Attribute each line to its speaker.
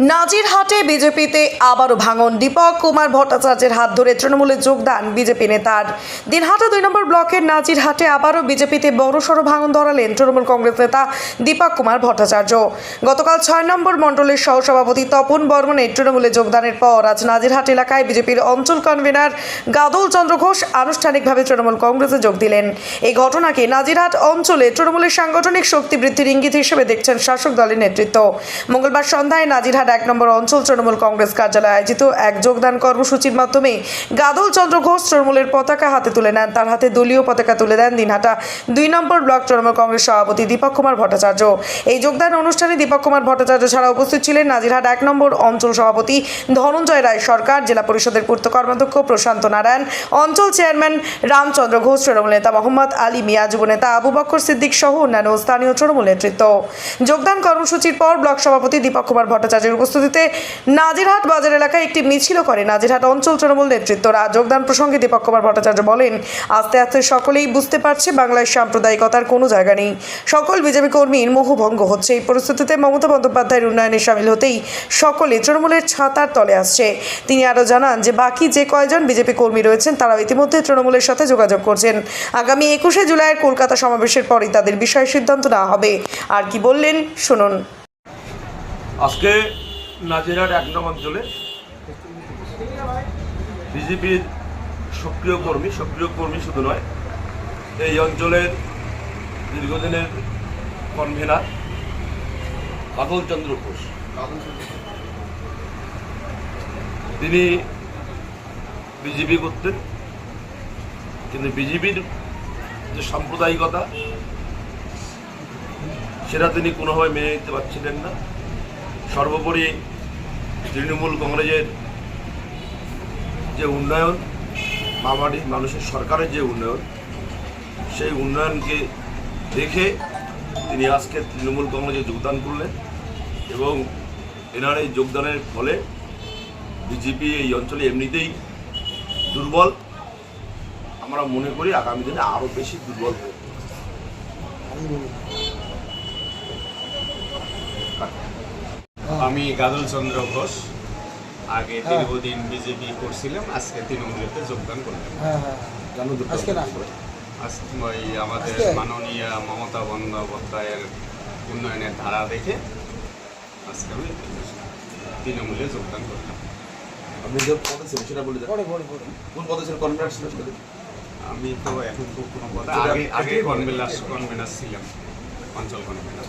Speaker 1: নাজিরহাটে বিজেপিতে আবারও ভাঙন। দীপক কুমার ভট্টাচার্যের হাত ধরে তৃণমূলে যোগদান বিজেপি নেতার। দিনহাটা দুই নম্বর ব্লকের নাজিরহাটে আবারও বিজেপিতে বড়সড় ভাঙন ধরালেন তৃণমূল কংগ্রেস নেতা দীপক কুমার ভট্টাচার্য। গতকাল ছয় নম্বর মণ্ডলের সহসভাপতি তপন বর্মনের তৃণমূলে যোগদানের পর আজ নাজিরহাট এলাকায় বিজেপির অঞ্চল কনভেনার গাদল চন্দ্র ঘোষ আনুষ্ঠানিকভাবে তৃণমূল কংগ্রেসে যোগ দিলেন। এই ঘটনাকে নাজিরহাট অঞ্চলে তৃণমূলের সাংগঠনিক শক্তি বৃদ্ধির ইঙ্গিত হিসেবে দেখছেন শাসক দলের নেতৃত্ব। মঙ্গলবার সন্ধ্যায় নাজিরহাট এক নম্বর অঞ্চল তৃণমূল কংগ্রেস কার্যালয়ে আয়োজিত এক যোগদান কর্মসূচির মাধ্যমে গাদল চন্দ্র ঘোষ তৃণমূলের পতাকা হাতে তুলে নেন। তার হাতে দলীয় পতাকা তুলে দেন দিনহাটা। দুই নম্বর ব্লক তৃণমূল কংগ্রেস সভাপতি দীপক কুমার ভট্টাচার্য। এই যোগদান অনুষ্ঠানে দীপক কুমার ভট্টাচার্য ছাড়া উপস্থিত ছিলেন নাজিরহাট এক নম্বর অঞ্চল সভাপতি ধনঞ্জয় রায় সরকার, জেলা পরিষদের পূর্ত কর্মাধ্যক্ষ প্রশান্ত নারায়ণ, অঞ্চল চেয়ারম্যান রামচন্দ্র ঘোষ তৃণমূল নেতা মোহাম্মদ আলী মিয়া, যুব নেতা আবু বক্কর সিদ্দিক সহ অন্যান্য স্থানীয় তৃণমূল নেতৃত্ব। যোগদান কর্মসূচির পর ব্লক সভাপতি দীপক কুমার ভট্টাচার্যের উপস্থিতিতে নাজিরহাট বাজার এলাকায় একটি মিছিলও করে নাজিরহাট অঞ্চল তৃণমূল নেতৃত্বরা। যোগদান প্রসঙ্গে দীপক কুমার ভট্টাচার্য বলেন, আস্তে আস্তে সকলেই বুঝতে পারছে বাংলায় সাম্প্রদায়িকতার কোনো জায়গা নেই। সকল বিজেপি কর্মীর মোহভঙ্গ হচ্ছে। এই পরিস্থিতিতে মমতা বন্দ্যোপাধ্যায়ের উন্নয়নে সামিল হতেই সকলে তৃণমূলের ছাতার তলে আসছে। তিনি আরও জানান যে, বাকি যে কয়জন বিজেপি কর্মী রয়েছেন, তারাও ইতিমধ্যে তৃণমূলের সাথে যোগাযোগ করছেন। আগামী একুশে জুলাইয়ের কলকাতা সমাবেশের পরই তাদের বিষয়ে সিদ্ধান্ত নেওয়া হবে। আর কি বললেন, শুনুন।
Speaker 2: আজকে নাজিরহাট এক নং অঞ্চলে বিজেপির সক্রিয় কর্মী সক্রিয় কর্মী শুধু নয়, এই অঞ্চলের দীর্ঘদিনের কনভেনার বাদল চন্দ্র ঘোষ। তিনি বিজেপি করতেন, কিন্তু বিজেপির যে সাম্প্রদায়িকতা, সেটা তিনি কোনোভাবে মেনে নিতে পারছিলেন না। সর্বোপরি তৃণমূল কংগ্রেসের যে উন্নয়ন, মামাটি মানুষের সরকারের যে উন্নয়ন, সেই উন্নয়নকে দেখে তিনি আজকে তৃণমূল কংগ্রেসে যোগদান করলেন এবং এনার এই যোগদানের ফলে বিজেপি এই অঞ্চলে এমনিতেই দুর্বল। আমরা মনে করি আগামী দিনে আরও বেশি দুর্বল হবে
Speaker 3: আমি গাদল চন্দ্র ঘোষ। আগে দীর্ঘদিন বিজেপি করছিলাম আজকে তৃণমূলেতে যোগদান করলাম।
Speaker 4: হ্যাঁ হ্যাঁ। আজকে না?
Speaker 3: ওই আমাদের মাননীয় মমতা বন্দ্যোপাধ্যায়ের উন্নয়নের ধারা দেখে আজকে আমি তৃণমূলে যোগদান করলাম।
Speaker 5: আপনি যে পদে ছিলেন সেটা বলে দেন।
Speaker 4: পরে পরে পরে
Speaker 5: কোন পদে ছিলেন? কনভেনার ছিল সেটা দিন।
Speaker 3: আমি তো এখন তো কোনো কথা আগে আগে কনভেনার কনভেনার ছিলাম অঞ্চল কনভেনার